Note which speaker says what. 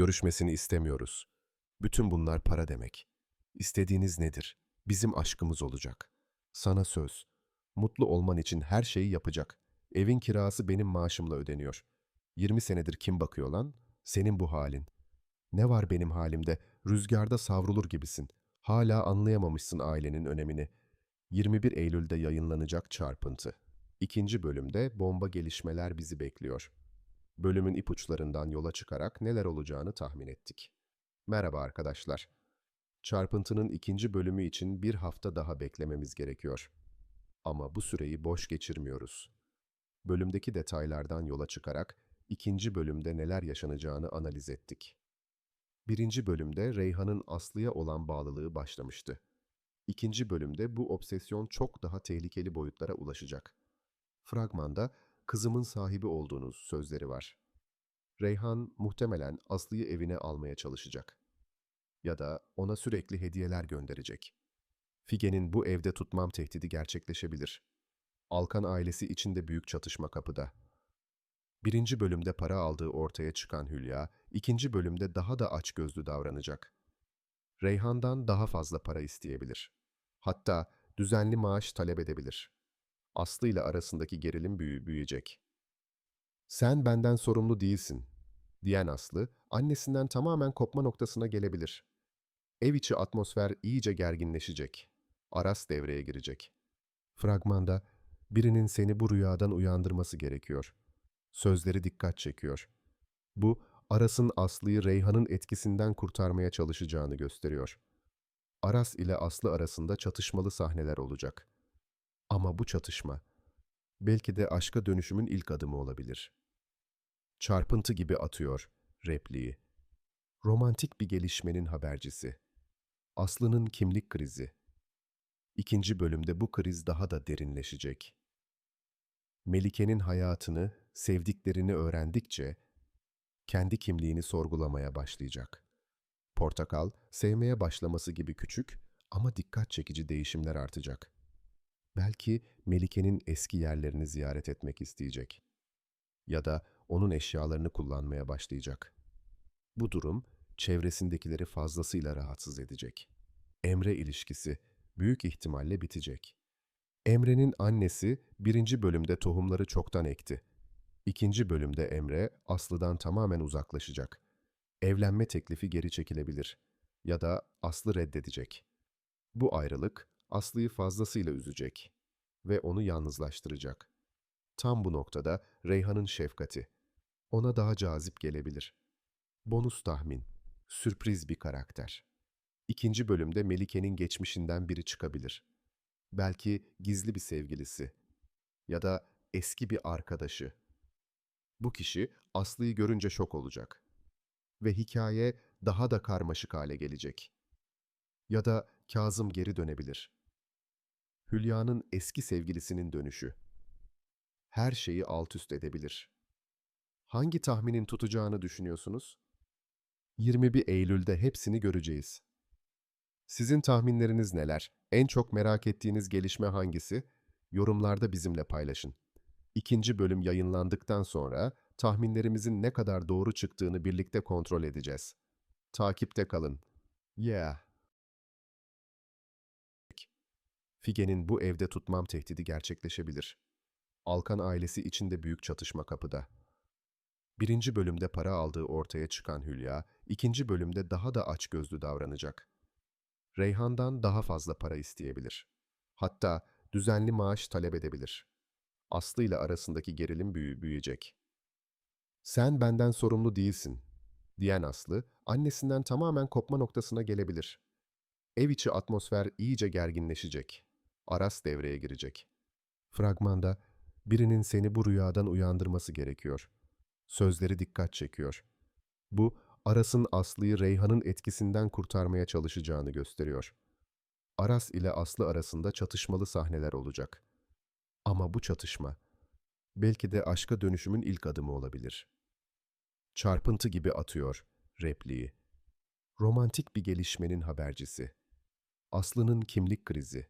Speaker 1: Görüşmesini istemiyoruz. Bütün bunlar para demek. İstediğiniz nedir? Bizim aşkımız olacak. Sana söz. Mutlu olman için her şeyi yapacak. Evin kirası benim maaşımla ödeniyor. 20 senedir kim bakıyor lan? Senin bu halin. Ne var benim halimde? Rüzgarda savrulur gibisin. Hala anlayamamışsın ailenin önemini. 21 Eylül'de yayınlanacak Çarpıntı. İkinci bölümde bomba gelişmeler bizi bekliyor. Bölümün ipuçlarından yola çıkarak neler olacağını tahmin ettik. Merhaba arkadaşlar. Çarpıntının ikinci bölümü için bir hafta daha beklememiz gerekiyor. Ama bu süreyi boş geçirmiyoruz. Bölümdeki detaylardan yola çıkarak ikinci bölümde neler yaşanacağını analiz ettik. Birinci bölümde Reyhan'ın Aslı'ya olan bağlılığı başlamıştı. İkinci bölümde bu obsesyon çok daha tehlikeli boyutlara ulaşacak. Fragmanda kızımın sahibi olduğunuz sözleri var. Reyhan muhtemelen Aslı'yı evine almaya çalışacak. Ya da ona sürekli hediyeler gönderecek. Figen'in bu evde tutmam tehdidi gerçekleşebilir. Alkan ailesi içinde büyük çatışma kapıda. Birinci bölümde para aldığı ortaya çıkan Hülya, ikinci bölümde daha da açgözlü davranacak. Reyhan'dan daha fazla para isteyebilir. Hatta düzenli maaş talep edebilir. Aslı ile arasındaki gerilim büyü büyüyecek. Sen benden sorumlu değilsin, diyen Aslı, annesinden tamamen kopma noktasına gelebilir. Ev içi atmosfer iyice gerginleşecek. Aras devreye girecek. Fragmanda, birinin seni bu rüyadan uyandırması gerekiyor. Sözleri dikkat çekiyor. Bu, Aras'ın Aslı'yı Reyhan'ın etkisinden kurtarmaya çalışacağını gösteriyor. Aras ile Aslı arasında çatışmalı sahneler olacak. Ama bu çatışma, belki de aşka dönüşümün ilk adımı olabilir. Çarpıntı gibi atıyor repliği. Romantik bir gelişmenin habercisi. Aslı'nın kimlik krizi. İkinci bölümde bu kriz daha da derinleşecek. Melike'nin hayatını, sevdiklerini öğrendikçe kendi kimliğini sorgulamaya başlayacak. Portakal, sevmeye başlaması gibi küçük ama dikkat çekici değişimler artacak. Belki Melike'nin eski yerlerini ziyaret etmek isteyecek. Ya da onun eşyalarını kullanmaya başlayacak. Bu durum çevresindekileri fazlasıyla rahatsız edecek. Emre ilişkisi büyük ihtimalle bitecek. Emre'nin annesi birinci bölümde tohumları çoktan ekti. İkinci bölümde Emre Aslı'dan tamamen uzaklaşacak. Evlenme teklifi geri çekilebilir ya da Aslı reddedecek. Bu ayrılık Aslı'yı fazlasıyla üzecek ve onu yalnızlaştıracak. Tam bu noktada Reyhan'ın şefkati ona daha cazip gelebilir. Bonus tahmin, sürpriz bir karakter. İkinci bölümde Melike'nin geçmişinden biri çıkabilir. Belki gizli bir sevgilisi ya da eski bir arkadaşı. Bu kişi Aslı'yı görünce şok olacak ve hikaye daha da karmaşık hale gelecek. Ya da Kazım geri dönebilir. Hülya'nın eski sevgilisinin dönüşü. Her şeyi alt üst edebilir. Hangi tahminin tutacağını düşünüyorsunuz? 21 Eylül'de hepsini göreceğiz. Sizin tahminleriniz neler? En çok merak ettiğiniz gelişme hangisi? Yorumlarda bizimle paylaşın. İkinci bölüm yayınlandıktan sonra tahminlerimizin ne kadar doğru çıktığını birlikte kontrol edeceğiz. Takipte kalın. Yeah. Figen'in bu evde tutmam tehdidi gerçekleşebilir. Alkan ailesi içinde büyük çatışma kapıda. Birinci bölümde para aldığı ortaya çıkan Hülya, ikinci bölümde daha da açgözlü davranacak. Reyhan'dan daha fazla para isteyebilir. Hatta düzenli maaş talep edebilir. Aslı ile arasındaki gerilim büyü büyüyecek. Sen benden sorumlu değilsin, diyen Aslı, annesinden tamamen kopma noktasına gelebilir. Ev içi atmosfer iyice gerginleşecek. Aras devreye girecek. Fragmanda, birinin seni bu rüyadan uyandırması gerekiyor. Sözleri dikkat çekiyor. Bu, Aras'ın Aslı'yı Reyhan'ın etkisinden kurtarmaya çalışacağını gösteriyor. Aras ile Aslı arasında çatışmalı sahneler olacak. Ama bu çatışma, belki de aşka dönüşümün ilk adımı olabilir. Çarpıntı gibi atıyor repliği. Romantik bir gelişmenin habercisi. Aslı'nın kimlik krizi.